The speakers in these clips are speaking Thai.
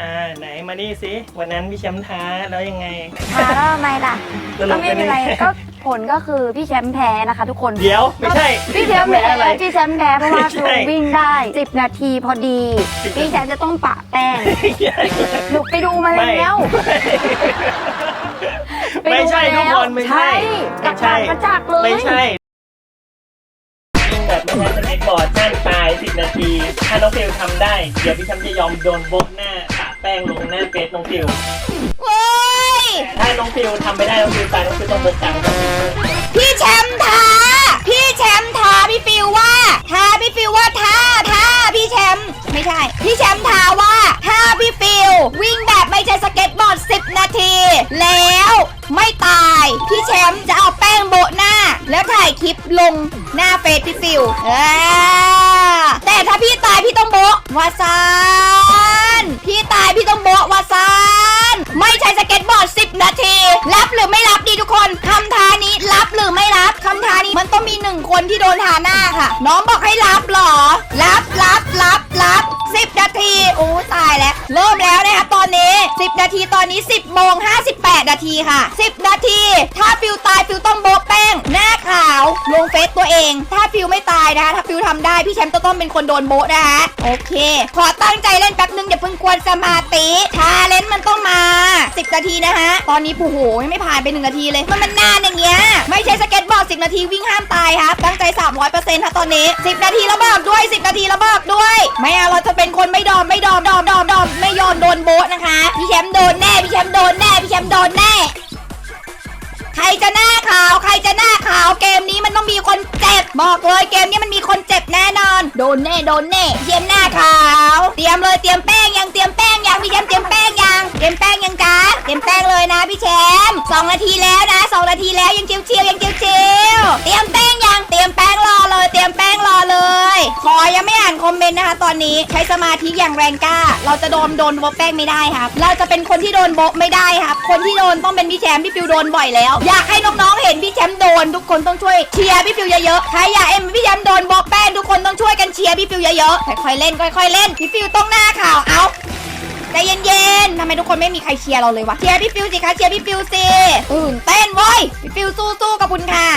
อ่าไหนมานี่สิวันนั้นพี่แชมป์ท้าแล้วยังไงท้าแล้วทำไมล่ะสรุก็ปไม่เป็นมียังอะไรไงก็ผลก็คือพี่แชมป์แพ้นะคะ ทุกคนเดี๋ยวไม่ใช่พี่แชมป์แพ้อะไร พี่แชมป์แพ้เพราะว่าไม่ใช่คือวิ่งได้ 10 นาทีพอดี พี่แชมป์จะต้องปะแป้งหนูไปดูมาไม่แล้วไม่ใช่ทุกคนไม่ใช่กับการประจักษ์เลย ไม่ใช่วิ่งแบบไม่ใช่สเก็ตบอร์ดห้ามตาย10นาที ถ้าน้องฟิลทำได้ เดี๋ยวพี่แชมป์จะยอมโดนโบกหน้าปะ แป้งลงหน้าเฟซน้องฟิลเว้ยแต่ถ้าน้องฟิลทำไม่ได้น้องฟิลตายน้องฟิลต้องโบกตังค์ครับพี่แชมป์ท้า พี่แชมป์ท้าพี่ฟิวว่าท้าพี่ฟิวว่าท้าท้าพี่แชมป์ไม่ใช่ พี่แชมป์ท้าว่าท้าพี่ฟิว วิ่งแบบไม่ใช่สเก็ตบอร์ด 10 นาที แล้วไม่ตาย พี่แชมป์จะเอาแป้งโบะหน้า แล้วถ่ายคลิปลงหน้าเฟซพี่ฟิวเออแต่ถ้าพี่ตายพี่ต้องโบะวาซา คนที่โดนทาหน้าค่ะ น้องบอกให้รับหรอ รับรับรับรับ10นาทีโอ้ตายแล้ว เริ่มแล้วนะคะตอนนี้ 10 นาทีตอนนี้ 10โมง58 นาทีค่ะ 10 นาที ถ้าฟิวตายฟิวต้องโบะแป้ง หน้าขาว ลงเฟซตัวเอง ถ้าฟิวไม่ตายนะคะถ้าฟิวทำได้ พี่แชมป์ต้องเป็นคนโดนโบะนะคะโอเค ขอตั้งใจเล่นแป๊บนึงอย่าเพิ่งกวนสมาธิชาเลนจ์มันต้องมา 10 นาทีนะคะตอนนี้ผู้โหยังไม่ผ่านไป 1 นาทีเลย มันมันนานอย่างเงี้ย ไม่ใช่สเก็ตบอร์ด 10 นาทีวิ่งห้ามตายครับ ตั้งใจ 300%ค่ะตอนนี้ 10 นาทีแล้วบอกด้วย 10 นาทีแล้วบอกด้วย ไม่เอาเราจะเป็นคนไม่ดอมไม่ดอมดอมดอมดอมไม่ยอมโดนโบ๊ะนะคะ พี่แชมป์โดนแน่ พี่แชมป์โดนแน่ พี่แชมป์โดนแน่ ใครจะหน้าขาว ใครจะหน้าขาว เกมนี้มันต้องมีคนเจ็บ บอกเลยเกมนี้มันมีคนเจ็บแน่นอน โดนแน่ โดนแน่เทียมหน้าขาว เตรียมเลย เตรียมแป้ง ยังเตรียมแป้ง ยังพี่แชมป์เตรียมแป้งยังเตรียมแป้งยังจ้าเตรียมแป้งเลยนะพี่แชมป์สองนาทีแล้วนะสองนาทีแล้วยังเชียวเชียวยังเชียวเชียวเตรียมแป้งยังเตรียมแป้งรอเลย เตรียมแป้งรอเลยขอยังไม่อ่านคอมเมนต์นะคะ ตอนนี้ใช้สมาธิอย่างแรงกล้า เราจะโดนโดนโบะแป้งไม่ได้ครับ เราจะเป็นคนที่โดนโบะไม่ได้ครับ คนที่โดนต้องเป็นพี่แชมป์พี่ฟิวโดนบ่อยแล้ว อยากให้น้องๆเห็นพี่แชมป์โดนทุกคนต้องช่วยเชียร์พี่ฟิวเยอะๆใครอยากเอ็มพี่แชมป์โดนโบะแป้งทุกคนต้องช่วยกันเชียร์พี่ฟิวเยอะๆค่อยๆเล่นค่อยๆเล่นพี่ฟิวต้องหน้าข่าวเอา ใจเย็นๆทำไมทุกคนไม่มีใครเชียร์เราเลยวะเชียร์พี่ฟิวสิคะเชียร์พี่ฟิวสิตื่นเต้นเว้ยพี่ฟิวสู้ๆกับคุณค่ะ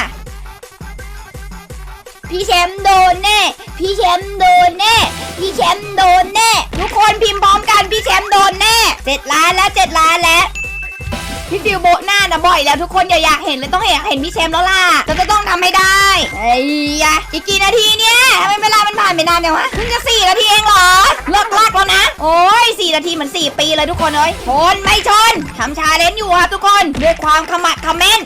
พี่แชมป์โดนแน่ พี่แชมป์โดนแน่ พี่แชมป์โดนแน่ ทุกคนพิมพ์พร้อมกันพี่แชมป์โดนแน่เจ็ดล้านแล้วเจ็ดล้านแล้วพี่ฟิวโบหน้านะบ่อยแล้วทุกคนอย่าอยากเห็นเลยต้องเห็นเห็นพี่แชมป์แล้วล่ะเราจะต้องทำให้ได้ เฮ้ยอะอีกกี่นาทีเนี่ยทำไมเวลามันผ่านไปนานเนี่ยวะเพิ่งจะสี่นาทีเองเหรอเลิกลากแล้วนะ โอ้ยสี่นาทีเหมือนสี่ปีเลยทุกคนเอ้ยชนไม่ชนทำชาเลนจ์อยู่ครับทุกคนด้วยความขมักเขม้น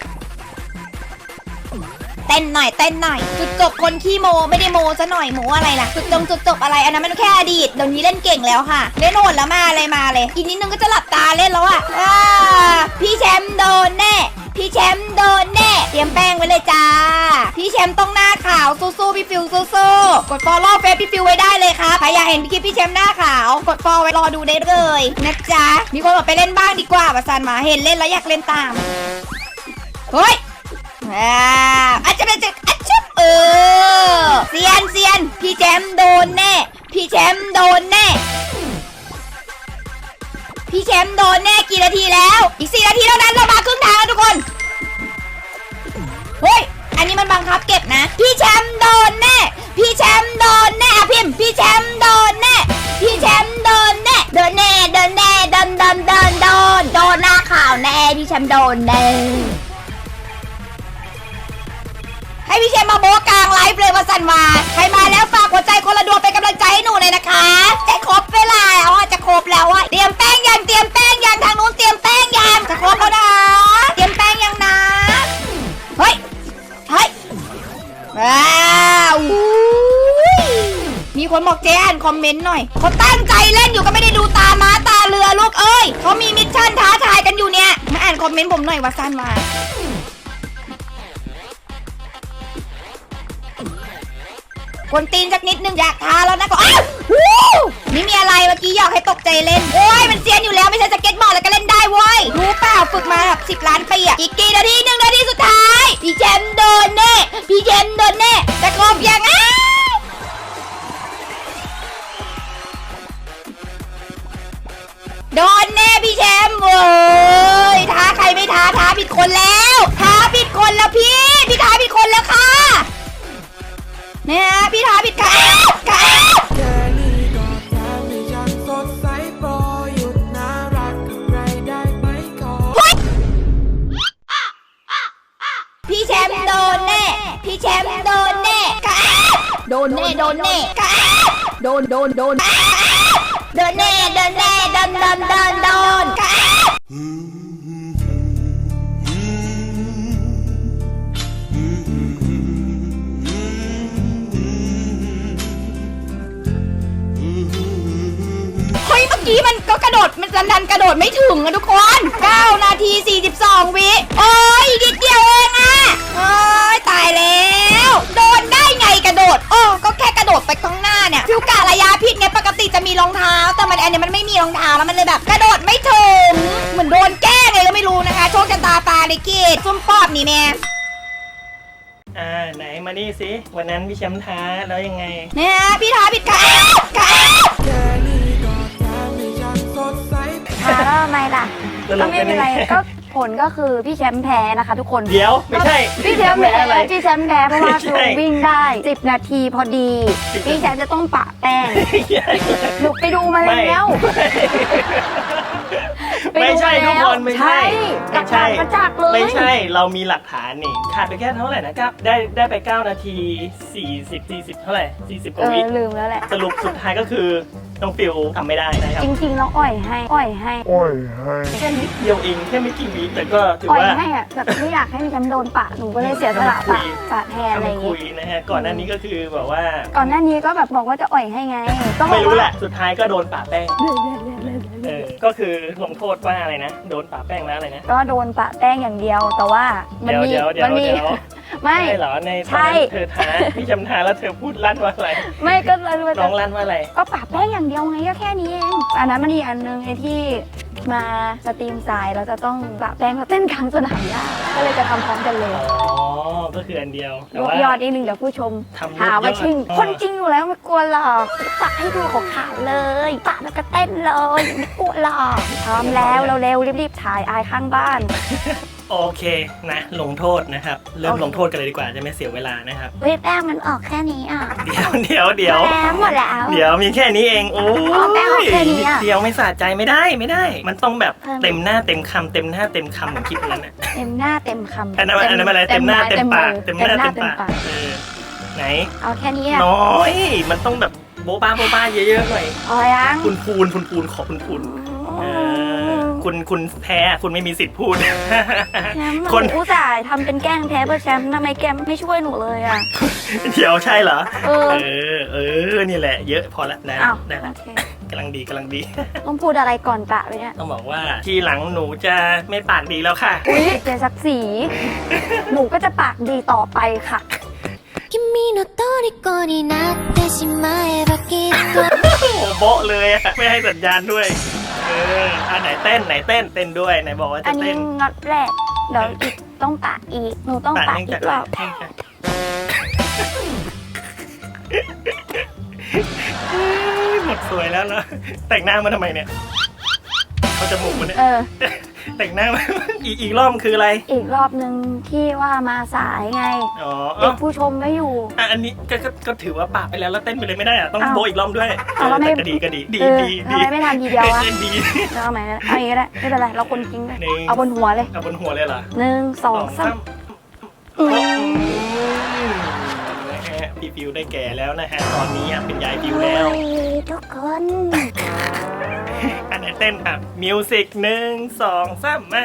เต้นหน่อยเต้นหน่อย จุดจบคนขี้โมไม่ได้โมซะหน่อยโมอะไรล่ะ จุดจงจุดจบอะไรอันนั้นมันแค่อดีตเดี๋ยวนี้เล่นเก่งแล้วค่ะ เล่นโหดแล้วมาเลยมาเลย อีกนิดนึงก็จะหลับตาเล่นแล้วอะอ่าพี่แชมป์โดนแน่ พี่แชมป์โดน เตรียมแป้งไว้เลยจ้า พี่แชมป์ต้องหน้าขาวสู้ๆพี่ฟิวสู้ๆกดฟอลโล่เฟซพี่ฟิวไว้ได้เลยครับใครอยากเห็นคลิปพี่แชมป์หน้าขาว กดฟอลไว้รอดูได้เลยนะจ๊ะมีคนบอกไปเล่นบ้างดีกว่าประสันมาเห็นเล่นแล้วอยากเล่นตามเฮ้ยอ่าอาจจะเป็นจะอาจจะเออเซียนเซียนพี่แชมป์โดนแน่ พี่แชมป์โดนแน่พี่แชมป์โดนแน่กี่นาทีแล้ว อีกสี่นาทีเท่านั้นเรามาครึ่งทางแล้วทุกคน พี่แชมป์โดนแน่ พี่แชมป์โดนแน่เดินแน่เดินแน่เดินเดินเดินโดนโดนหน้าข่าวแน่ พี่แชมป์โดนแน่ ให้พี่แชมป์มาโบกกลางไลฟ์เลยว่าสันวา คอมเมนต์หน่อยเขาตั้งใจเล่นอยู่ก็ไม่ได้ดูตาม้าตาเรือลูกเอ้ยเขามีมิชชั่นท้าทายกันอยู่เนี่ยมาอ่านคอมเมนต์ผมหน่อยว่าสันวาคนตีนสักนิดนึงอยากทาแล้วนะก็อ้าววู้นี่มีอะไรเมื่อกี้อยากให้ตกใจเล่นโอ้ยมันเซียนอยู่แล้วไม่ใช่สเก็ตบอร์ดแล้วก็เล่นได้เว้ยรู้เปล่าฝึกมาแบบสิบล้านปีอะอีกกี่ แน่โดนแน่ค่ะโดนโดนโดนโดนแน่โดนแน่โดนโดนโดนโดน เฮ้ยเมื่อกี้มันก็กระโดด มันดันดันกระโดดไม่ถึงอะทุกคน 9 นาที 42 วิโอ้ยนิดเดียวเองอะโอ้ยตายแล้ว โดนได้ไงกระโดด โอ้ก็แค่กระโดดไปข้างหน้าเนี่ยฟิวกะระยะผิดไงปกติจะมีรองเท้า แต่มันอันเนี้ยมันไม่มีรองเท้าแล้วมันเลยแบบกระโดดไม่ถึง เหมือนโดนแกล้งเลยก็ไม่รู้นะคะ โชคชะตาปลาลิกิตซุ่มปอบนี่แม่ อ่าไหนมานี่สิวันนั้นพี่แชมป์ท้าแล้วยังไง เนี่ยพี่ท้าผิดค่ะค่ะแค่นี้ก็แท ท้าแล้วทำไมล่ะสรุก็ปไม่เป็นไรเป็นไงก็ผลก็คือพี่แชมป์แพ้นะคะ ทุกคนเดี๋ยวไม่ใช่พี่แชมป์แพ้แพ้อะไร พี่แชมป์แพ้เพราะว่าไม่ใช่คือวิ่งได้ 10 นาทีพอดี พี่แชมป์จะต้องปะแป้งหนูไปดูมาไม่แล้ว ไปดูไม่ใช่ทุกคนไม่ใช่หลักฐานประจักษ์เลย ไม่ใช่เรามีหลักฐานนี่ขาดไปแค่เท่าไหร่นะก้าได้ได้ไป 9 นาที 40 40 เท่าไหร่40กเอว่าวิอลืมแล้วแหละสรุปสุดท้ายก็คือ น้องฟิวทำไม่ได้นะครับจริงๆแล้วอ่อยให้อ่อยให้แค่นิดเดียวเองแค่ไม่กี่วิแต่ก็ถืออ่อยว่าให้อะแบบไม่อยากให้พี่แชมป์โดนปะหนูก็เลยเสียสละปะปะแทนอะไรอย่างคุงี้ยนะฮะก่อนหน้านี้ก็คือแบบว่า ก่อนหน้านี้ก็แบบบอกว่าจะอ่อยให้ไงก็บอไม่กรู้ว่าแหละสุดท้ายก็โดนป่าแป้งเออก็คือลงโทษว่าอะไรนะ โดนป่าแป้งแล้วอะไรนะ ก็โดนปะแป้งอย่างเดียวแต่ว่ามันเดี๋ยวมีเดี๋ยวเดี๋ยมัวนมีเดี๋ยว ไม่เหรอในตใช่อนนั้นเธอท้าพี่จำทาแล้วเธอพูดลั่นว่าอะไรไม่ก็เลยว่าน้องลั่นว่าอะไรก็ปะแป้งอย่างเดียวไงก็แค่นี้เองอันนั้นมันอีกอันนึงไอ้ที่มาสตรีมสายเราจะต้องปะแป้งแล้วเต้นกลางสนามหญ้าก็เลยจะทำพร้อมกันเลยอ๋อก็คืออันเดียวแต่ยกว่ายอดนิดนึงเดี๋ยวผู้ชมทำหาว่าชิงอ๋อคนจริงอยู่แล้วไม่กลัวหรอกปะให้ดูของขาวเลยปะแล้วก็เต้นเลยไม่กลัวหรอกพร้อมแล้วเราเร็วๆรีบๆถ่ายอายข้างบ้าน โอเคนะ ลงโทษนะครับ เริ่มโอเคลงโทษกันเลยดีกว่าจะไม่เสียเวลานะครับเฮ้ยแป้งมันออกแค่นี้อะเดี๋ยวเดี๋ยวเดี๋ยวแล้วหมดแล้ว เดี๋ยวมีแค่นี้เองโอ้อ๋อแป้งเอายแค่นี้นิดอะเดียวไม่สะใจไม่ได้ไม่ได้ มันต้องแบบเพิ่มเต็มหน้าเต็มคำเต็มหน้าเต็มคำเหมือนคลิปนั้นน่ะเต็มหน้าเต็มคำอันนั้นอันนั้นอะไรเต็มหน้าเต็มปากเต็เต็มมหน้าหน้าเต็มเต็มปากปากเออไหนเอาแค่นี้อะน้อยมันต้องแบบโบ๊ะบ้าโบ๊ะบ้าเยอะๆหน่อยพอยังคุณพูนคุณพูนขอคุณพูนเออ คุณคุณแพ้คุณไม่มีสิทธิ์พูด แชมป์ คน หนูอุตส่าห์ทำเป็นแกล้งแพ้เพื่อแชมป์ทำไมแกไม่ช่วยหนูเลยอ่ะ เดี๋ยวใช่เหรอ เออ เออ เออ นี่แหละ เยอะพอละได้ อ้า ละ ว ได้ละ โอเค กำลังดีกำลังดี ต้องพูดอะไรก่อนปะไปเนี่ย ต้องบอกว่าทีหลังหนูจะไม่ปากดีแล้วค่ะ อุ้ยเจสักสี หนูก็จะปากดีต่อไปค่ะ 君の虜になってしまえばきっと โอ้โหโบ๊ะเลยอะไม่ให้สัญญาณด้วย เอออันไหนเต้นไหนเต้นเต้นด้วยไหนบอกว่าอัจะนนี้เต้นน็อตแรกเดี๋ยวอีกต้องปะอีก หนูต้องปากปะเนื่องอีจากกรอบเนื่องจากหมดสวยแล้วเนาะแต่งหน้ามาทำไมเนี่ยเขาจะหมุกมันเนี่ย เออ แต่งหน้ามาอีกอีกรอบคืออะไร อีกรอบหนึ่งที่ว่ามาสายไงอ๋อเด็กผู้ชมไม่อยู่ อะอันนี้ก็ก็ก็ถือว่าปากไปแล้วแล้วเต้นไปเลยไม่ได้อะต้องอ้าวโบะอีกรอบด้วยอ้าวแล้วไม่ แต่ก็ดีก็ดีดีเออดีทำไมไม่ทำทีเดียววะเต้นดีแล้วเอาใหม่นะเอาอย่างนี้ก็ได้ไม่เป็นไรเราคนจริงเลยหนึ่ง เอาบนหัวเลยเอาบนหัวเลยเหรอหนึ่งสองสามอืมนะฮะพี่ฟิวได้แก่แล้วนะฮะตอนนี้อะเป็นยายฟิวแล้วเฮ้ยทุกคน อันไหนเต้นครับมิวสิกหนึ่งสองสามมา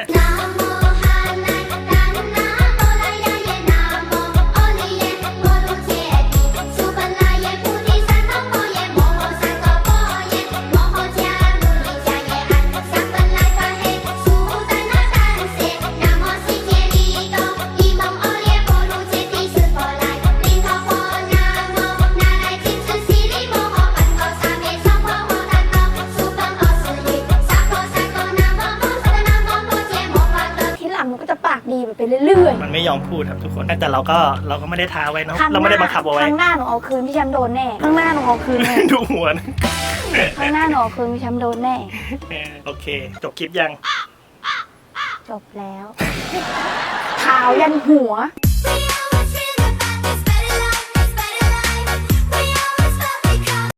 ไม่ยอมพูดครับทุกคน แต่เราก็เราก็ไม่ได้ท้าไว้นะเราไม่ได้บังคับเอาไว้ข้างหน้าหนูเอาคืนพี่แชมป์โดนแน่ข้างหน้าหนูเอาคืนแน่ ดูหัวนข้างหน้าหนูเอาคืนพี่แชมป์โดนแน่โอเค จบคลิปยัง จบแล้ว ขาวยันหัว